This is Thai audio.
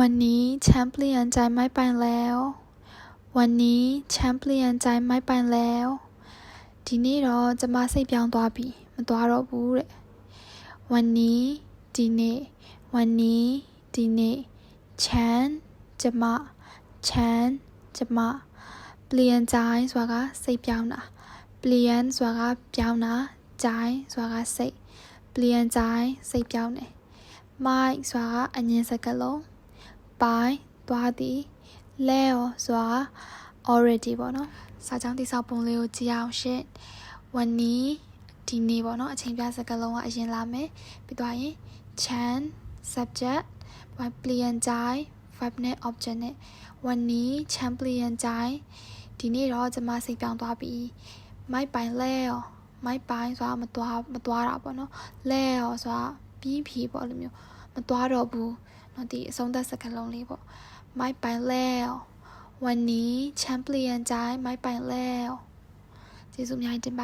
วันนี้แชมป์เปลี่ยนใจไม่ไปแล้ว วันนี้แชมป์เปลี่ยนใจไม่ไปแล้ว ทีนี้เราจะมาใส่เปียงตัวบีมาตัวรบูเลยวันนี้ทีนี้วันนี้ทีนี้ฉันจะมาฉันจะมา เปลี่ยนใจสวากาใส่เปียงนะ เปลี่ยนสวากาเปียงนะ ใจสวากาใส่ เปลี่ยนใจใส่เปียงเนี่ยไม่สวากาอันยังสักกะลงไปตัวดีเล้วสว่า already บ่เนาะสาจังที่สาวปงเลี้ยวจะเอาเช่นวันนี้ทีนี้บ่เนาะเช่นพี่าักาะลงว่าเช่นลาเมไปตัวยิ่ง chan g e subject ไปเปลี่ยนใจ five net object เนี่ยวันนี้ chan เปลี่ยนใจ ทีนี้เราจะมาสิ่งต่างตัวไป ไม่ไปเล้วไม่ไปสว่ามาตัวมาตัวเราบ่เนาะแล้วสว่าพี่พี่บ่เลยมั้မသွားတော့ဘူးเนาะဒီအဆုံးသက်စကလုံးလေးပေါ့แล้ว วันนี้แชมเปลี่ยนใจไม่ไปแล้วเจสุมยายจิไป